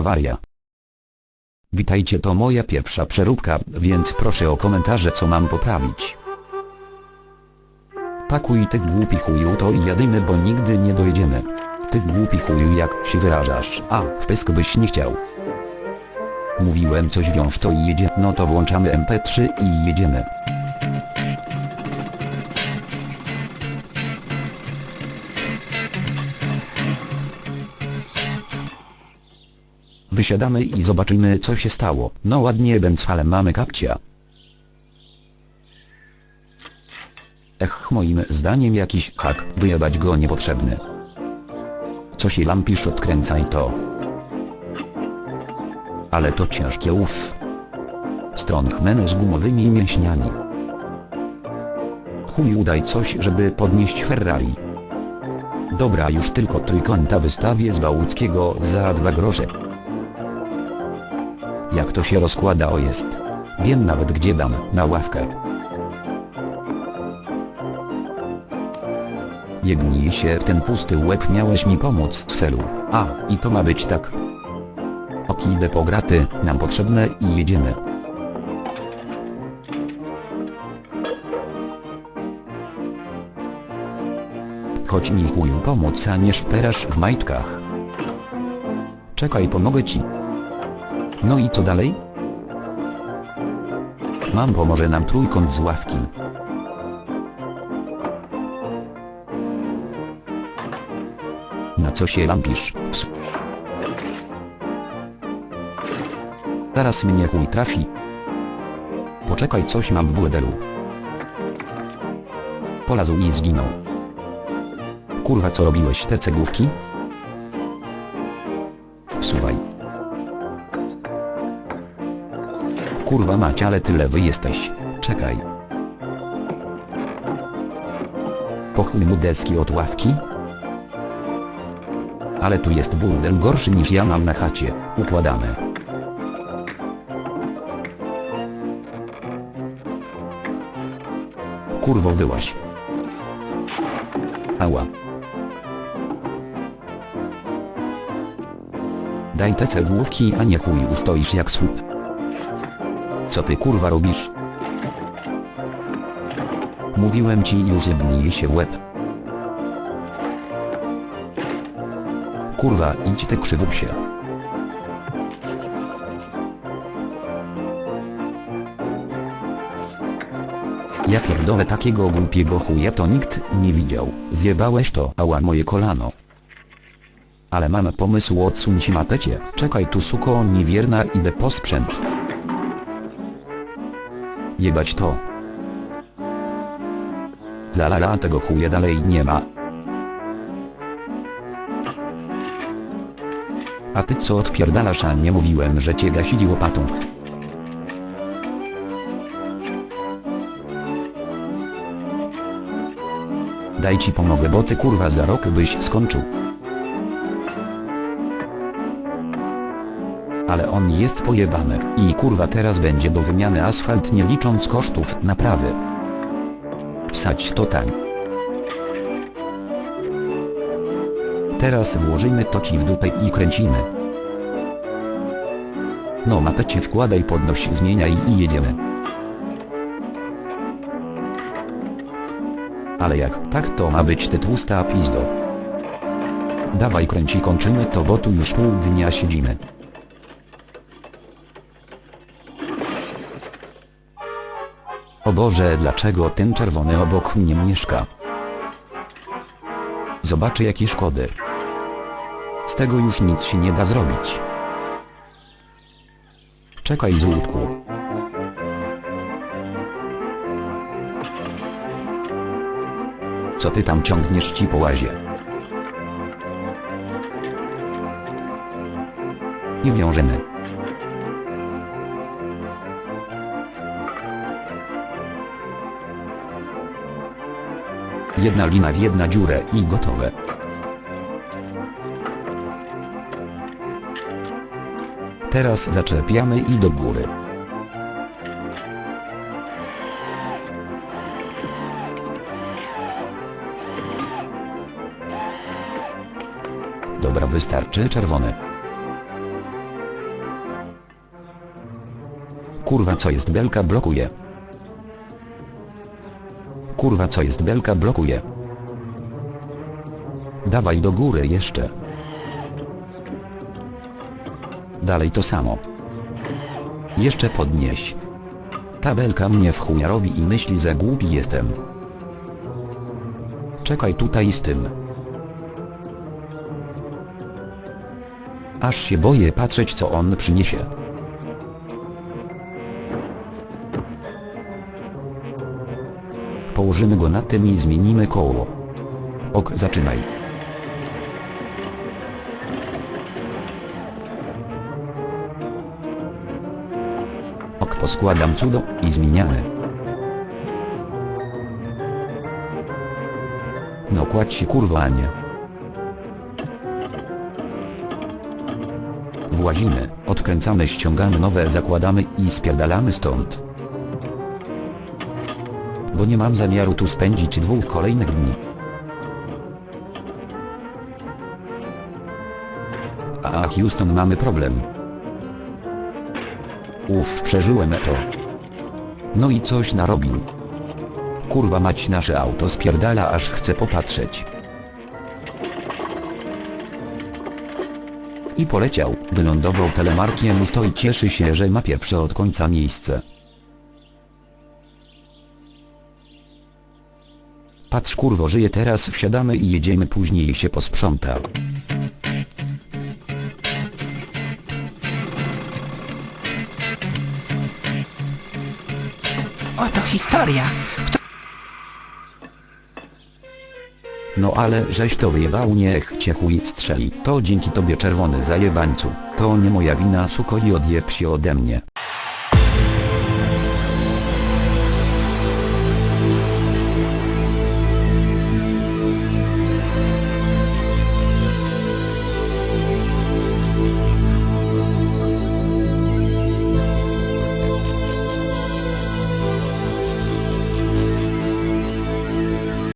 Awaria. Witajcie to moja pierwsza przeróbka, więc proszę o komentarze co mam poprawić. Pakuj ty głupi chuju to i jadymy bo nigdy nie dojedziemy. Ty głupi chuju jak się wyrażasz, a w pysk byś nie chciał. Mówiłem coś wiąż to i jedzie, no to włączamy mp3 i jedziemy. Wysiadamy i zobaczymy co się stało. No ładnie bęc ale mamy kapcia. Ech moim zdaniem jakiś hak, wyjebać go niepotrzebny. Co się lampisz odkręcaj to. Ale to ciężkie uff. Strongman z gumowymi mięśniami. Chuj udaj coś żeby podnieść Ferrari. Dobra już tylko trójkąta wystawię z Bałuckiego za dwa grosze. Jak to się rozkłada o jest. Wiem nawet gdzie dam, na ławkę. Jegnij się w ten pusty łeb miałeś mi pomóc Cfelu. A, i to ma być tak. Okidę po graty, nam potrzebne i jedziemy. Chodź mi chuju pomóc a nie szperasz w majtkach. Czekaj pomogę ci. No i co dalej? Mam pomoże nam trójkąt z ławki. Na co się lampisz? Ps. Zaraz mnie chuj trafi. Poczekaj coś mam w błedelu. Polazł i zginął. Kurwa co robiłeś te cegłówki? Wsuwaj. Kurwa mać ale tyle wy jesteś. Czekaj. Po chuj mu deski od ławki? Ale tu jest burdel gorszy niż ja mam na chacie. Układamy. Kurwo wyłaś. Ała. Daj te cegłówki a nie chuj ustoisz jak słup. Co ty kurwa robisz? Mówiłem ci już jebnij się w łeb. Kurwa idź ty krzywusie. Ja pierdolę takiego głupiego chuja to nikt nie widział. Zjebałeś to, ała moje kolano. Ale mam pomysł odsuń się mapecie. Czekaj tu suko niewierna idę po sprzęt. Jebać to. La la la tego chuja dalej nie ma. A ty co odpierdalasz a nie mówiłem że cię gasili łopatą. Daj ci pomogę bo ty kurwa za rok byś skończył. Ale on jest pojebany i kurwa teraz będzie do wymiany asfalt nie licząc kosztów naprawy. Psać to tań. Teraz włożymy to ci w dupę i kręcimy. No mapecie wkładaj podnoś zmieniaj i jedziemy. Ale jak tak to ma być ty tłusta pizdo. Dawaj kręci kończymy to bo tu już pół dnia siedzimy. O Boże dlaczego ten czerwony obok mnie mieszka? Zobaczy jakie szkody. Z tego już nic się nie da zrobić. Czekaj złódku. Co ty tam ciągniesz ci po łazie? Nie wiążemy. Jedna lina w jedna dziurę i gotowe. Teraz zaczepiamy i do góry. Dobra wystarczy czerwony. Kurwa co jest belka blokuje. Kurwa co jest belka blokuje. Dawaj do góry jeszcze. Dalej to samo. Jeszcze podnieś. Ta belka mnie w chuja robi i myśli, że głupi jestem. Czekaj tutaj z tym. Aż się boję patrzeć co on przyniesie. Położymy go na tym i zmienimy koło. Ok, zaczynaj. Ok, poskładam cudo i zmieniamy. No kładź się kurwa nie. Włazimy, odkręcamy, ściągamy nowe, zakładamy i spierdalamy stąd. Bo nie mam zamiaru tu spędzić dwóch kolejnych dni. A Houston mamy problem. Uff, przeżyłem to. No i coś narobił. Kurwa mać nasze auto spierdala aż chcę popatrzeć. I poleciał, wylądował telemarkiem i stoi cieszy się, że ma pierwsze od końca miejsce. Patrz kurwo żyje teraz wsiadamy i jedziemy później się posprząta. Oto historia. No ale żeś to wyjebał niech cię chuj strzeli. To dzięki tobie czerwony zajebańcu. To nie moja wina suko i odjeb się ode mnie.